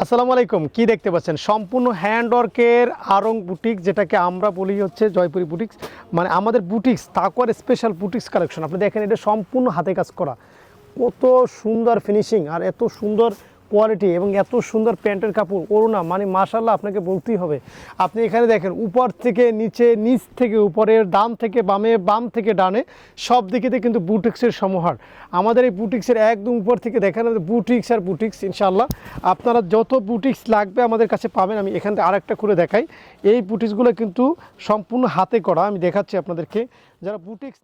আসসালামু আলাইকুম। কি দেখতে পাচ্ছেন? সম্পূর্ণ হ্যান্ডওয়ার্কের আরং বুটিক, যেটাকে আমরা বলি হচ্ছে জয়পুরি বুটিক্স। মানে আমাদের বুটিক্স, তাকওয়ার স্পেশাল বুটিক্স কালেকশন আপনি দেখেন, এটা সম্পূর্ণ হাতে কাজ করা। কত সুন্দর ফিনিশিং আর এত সুন্দর কোয়ালিটি এবং এত সুন্দর প্যান্টের কাপড়। ওড়না মানে মাশাল্লাহ আপনাকে বলতেই হবে। আপনি এখানে দেখেন, উপর থেকে নিচে, নিচ থেকে উপরের, ডান থেকে বামে, বাম থেকে ডানে, সব দিকেতে কিন্তু বুটিক্সের সমাহার। আমাদের এই বুটিক্সের একদম উপর থেকে দেখেন বুটিক্স আর বুটিক্স ইনশাল্লাহ আপনারা যত বুটিক্স লাগবে আমাদের কাছে পাবেন, আমি এখান থেকে আরেকটা করে দেখাই। এই বুটিক্সগুলো কিন্তু সম্পূর্ণ হাতে করা, আমি দেখাচ্ছি আপনাদেরকে। যারা বুটিক্স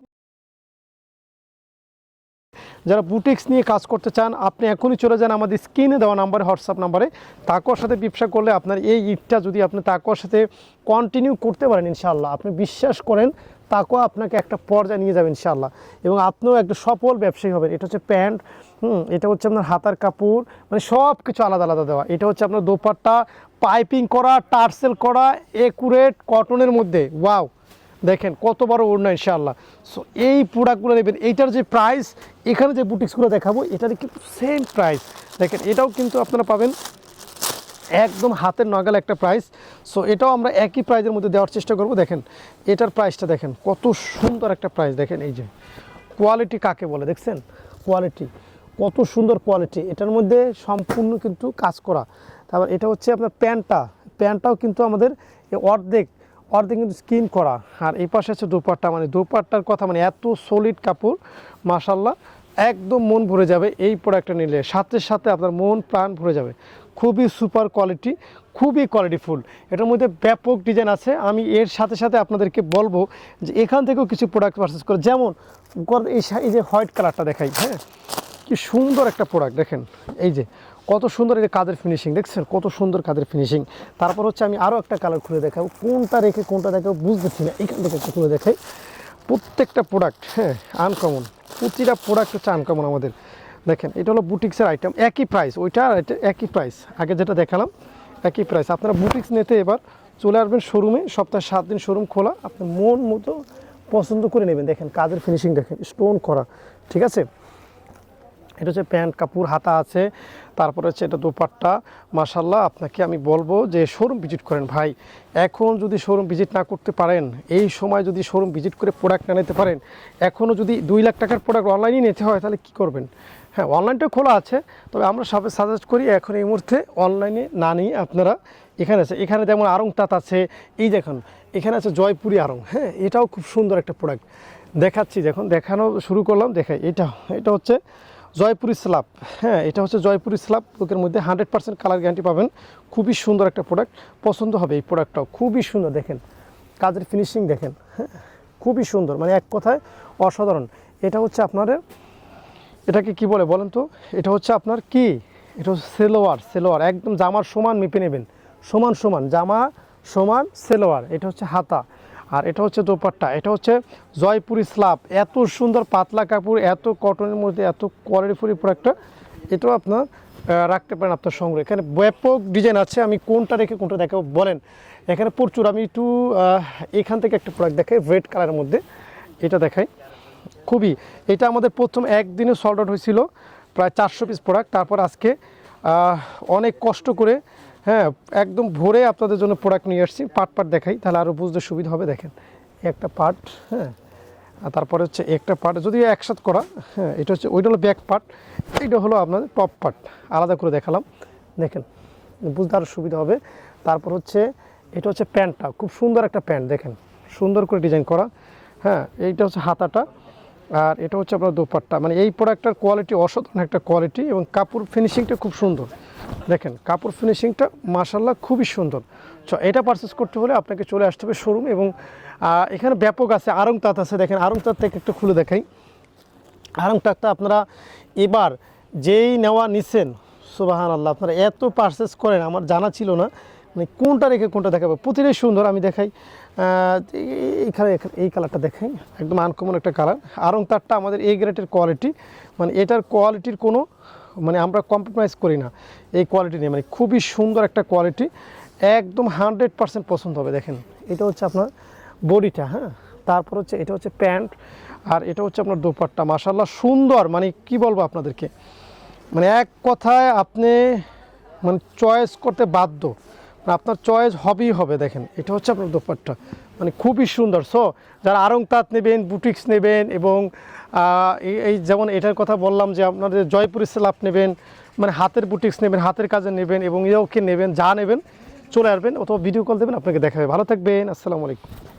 যারা বুটিক্স নিয়ে কাজ করতে চান, আপনি এখনই চলে যান আমাদের স্ক্রিনে দেওয়া নাম্বারে হোয়াটসঅ্যাপ নাম্বারে। তাকওয়ার সাথে ব্যবসা করলে আপনার এই ইটটা যদি আপনি তাকওয়ার সাথে কন্টিনিউ করতে পারেন ইনশাআল্লাহ। আপনি বিশ্বাস করেন তাকওয়া আপনাকে একটা পর্যায়ে নিয়ে যাবে ইনশাআল্লাহ। এবং আপনিও একটা সফল ব্যবসায়ী হবেন। এটা হচ্ছে প্যান্ট, হুম, এটা হচ্ছে আপনার হাতার কাপড় মানে সব কিছু আলাদা আলাদা দেওয়া। এটা হচ্ছে আপনার দোপাট্টা, পাইপিং করা, টার্সেল করা, একুরেট, কটনের মধ্যে। ওয়াও! দেখেন কত বড় ওড়না ইনশাআল্লাহ। সো এই প্রোডাক্টগুলো নেবেন এইটার যে প্রাইস এখানে যে বুটিক্সগুলো দেখাবো, এটার কিন্তু সেম প্রাইস দেখেন, এটাও কিন্তু আপনারা পাবেন একদম হাতের নগাল একটা প্রাইস সো এটাও আমরা একই প্রাইজের মধ্যে দেওয়ার চেষ্টা করব। দেখেন, এটার প্রাইসটা দেখেন, কত সুন্দর একটা প্রাইস দেখেন, এই যে কোয়ালিটি কাকে বলে, দেখছেন? কোয়ালিটি কত সুন্দর কোয়ালিটি এটার মধ্যে সম্পূর্ণ কিন্তু কাজ করা। তারপর এটা হচ্ছে আপনার প্যান্টটা। প্যান্টটাও কিন্তু আমাদের অর্ধেক অর্ধেক কিন্তু স্কিন করা। আর এই পাশে আছে দোপাট্টা মানে দোপাট্টার কথা মানে এত সলিড কাপড় মাশাল্লাহ একদম মন ভরে যাবে এই প্রোডাক্টটা নিলে। সাথে সাথে আপনার মন, প্রাণ ভরে যাবে। খুবই সুপার কোয়ালিটি খুবই কোয়ালিটিফুল এটার মধ্যে ব্যাপক ডিজাইন আছে। আমি এর সাথে সাথে আপনাদেরকে বলব যে এখান থেকেও কিছু প্রোডাক্ট পারচেস করে। যেমন এই যে হোয়াইট কালারটা দেখাই হ্যাঁ? কি সুন্দর একটা প্রোডাক্ট দেখেন। এই যে কত সুন্দর যে কাদের ফিনিশিং দেখছেন? কত সুন্দর কাদের ফিনিশিং তারপর হচ্ছে আমি আরও একটা কালার খুলে দেখাবো। কোনটা রেখে কোনটা দেখাবো বুঝতেছি না। এখান থেকে একটা খুলে দেখাই। প্রত্যেকটা প্রোডাক্ট হ্যাঁ আনকমন প্রতিটা প্রোডাক্ট হচ্ছে আনকমন আমাদের। দেখেন, এটা হলো বুটিক্সের আইটেম একই প্রাইস ওইটা একই প্রাইস আগে যেটা দেখালাম, একই প্রাইস আপনারা বুটিক্স নিতে এবার চলে আসবেন শোরুমে সপ্তাহে সাত দিন শোরুম খোলা। আপনি মন মতো পছন্দ করে নেবেন। দেখেন কাজের ফিনিশিং দেখেন স্টোন করা। ঠিক আছে? এটা হচ্ছে প্যান্ট কাপড়, হাতা আছে। তারপরে হচ্ছে এটা দোপাট্টা। মাসাল্লাহ আপনাকে আমি বলব যে শোরুম ভিজিট করেন ভাই। এখন যদি শোরুম ভিজিট না করতে পারেন, এই সময় যদি শোরুম ভিজিট করে প্রোডাক্ট না নিতে পারেন এখনও যদি দুই লাখ টাকার প্রোডাক্ট অনলাইনে নিতে হয়, তাহলে কী করবেন? হ্যাঁ অনলাইনটা খোলা আছে, তবে আমরা সবাই সাজেস্ট করি এখন এই মুহূর্তে অনলাইনে না নিয়ে আপনারা এখানে আছে। এখানে যেমন আরং তাঁত আছে, এই দেখুন, এখানে আছে জয়পুরি আরং হ্যাঁ এটাও খুব সুন্দর একটা প্রোডাক্ট দেখাচ্ছি, দেখুন, দেখানো শুরু করলাম, দেখাই, এটা এটা হচ্ছে জয়পুরি স্ল্যাব হ্যাঁ এটা হচ্ছে জয়পুরি স্ল্যাব লোকের মধ্যে হান্ড্রেড পার্সেন্ট কালার গ্যারান্টি পাবেন। খুবই সুন্দর একটা প্রোডাক্ট পছন্দ হবে এই প্রোডাক্টটাও খুবই সুন্দর, দেখেন। কাজের ফিনিশিং দেখেন। হ্যাঁ খুবই সুন্দর। মানে এক কথায় অসাধারণ। এটা হচ্ছে আপনার, এটাকে কি বলে বলেন তো? এটা হচ্ছে আপনার কি? এটা হচ্ছে সেলোয়ার সেলোয়ার। একদম জামার সমান মেপে নেবেন। সমান সমান, জামা সমান, সেলোয়ার। এটা হচ্ছে হাতা। আর এটা হচ্ছে দোপাট্টা, এটা হচ্ছে জয়পুরি স্লাব। এত সুন্দর পাতলা কাপড়, এত কটনের মধ্যে, এত কোয়ালিটিফুল প্রোডাক্টটা এটাও আপনার রাখতে পারেন আপনার সংগ্রহ। এখানে ব্যাপক ডিজাইন আছে, আমি কোনটা রেখে কোনটা দেখাবো, বলেন। এখানে প্রচুর, আমি একটু এখান থেকে একটা প্রোডাক্ট দেখাই রেড কালারের মধ্যে। এটা দেখাই। খুবই, এটা আমাদের প্রথম একদিনে সল্ট আউট হয়েছিল, প্রায় চারশো পিস প্রোডাক্ট তারপর আজকে অনেক কষ্ট করে হ্যাঁ একদম ভোরে আপনাদের জন্য প্রোডাক্ট নিয়ে আসছি। পার্ট পার্ট দেখাই, তাহলে আরও বুঝতে সুবিধা হবে, দেখেন। একটা পার্ট হ্যাঁ আর তারপরে হচ্ছে একটা পার্ট যদি একসাথে করা হ্যাঁ এটা হচ্ছে, ওইটা হলো ব্যাক পার্ট এইটা হলো আপনাদের টপ পার্ট আলাদা করে দেখালাম। দেখেন, বুঝতে আরও সুবিধা হবে। তারপর হচ্ছে, এটা হচ্ছে প্যান্টটা, খুব সুন্দর একটা প্যান্ট, দেখেন, সুন্দর করে ডিজাইন করা। হ্যাঁ এইটা হচ্ছে হাতাটা, আর এটা হচ্ছে আপনার দোপাট্টা। মানে এই প্রোডাক্টটার কোয়ালিটি অসাধারণ একটা কোয়ালিটি এবং কাপড় ফিনিশিংটা খুব সুন্দর। দেখেন, কাপড় ফিনিশিংটা মাসাল্লাহ খুবই সুন্দর। চ, এটা পারচেস করতে হলে আপনাকে চলে আসতে হবে শোরুম এবং এখানে ব্যাপক আছে আরং তাঁত আছে। দেখেন আরং তাঁত থেকে একটু খুলে দেখাই। আরং তাঁতটা আপনারা এবার যেই নেওয়া নিছেন সুবাহান আল্লাহ আপনারা এত পারচেস করেন, আমার জানা ছিল না মানে কোনটা রেখে কোনটা দেখাবো? প্রতিটাই সুন্দর, আমি দেখাই। এইখানে এই কালারটা দেখাই, একদম আনকমন একটা কালার আরং তারটা আমাদের এই গ্রেটের কোয়ালিটি মানে এটার কোয়ালিটির কোনো মানে আমরা কম্প্রোমাইজ করি না এই কোয়ালিটি নিয়ে। মানে খুবই সুন্দর একটা কোয়ালিটি একদম হান্ড্রেড পার্সেন্ট পছন্দ হবে, দেখেন। এটা হচ্ছে আপনার বডিটা হ্যাঁ? তারপর হচ্ছে এটা হচ্ছে প্যান্ট, আর এটা হচ্ছে আপনার দোপাট্টা। মাসাল্লাহ সুন্দর মানে কি বলব আপনাদেরকে? মানে এক কথায় আপনি মানে চয়েস করতে বাধ্য। মানে আপনার চয়েস হবেই হবে, দেখেন। এটা হচ্ছে আপনার দোপাট্টা। মানে খুবই সুন্দর। সো যারা আরং তাঁত নেবেন, বুটিক্স নেবেন এবং এই- যেমন এটার কথা বললাম যে আপনাদের জয়পুরি সেলাপ নেবেন মানে হাতের বুটিক্স নেবেন, হাতের কাজে নেবেন এবং ইয়োকে নেবেন, যা নেবেন, চলে আসবেন অথবা ভিডিও কল দেবেন, আপনাকে দেখাবে। ভালো থাকবেন, আসসালামু আলাইকুম।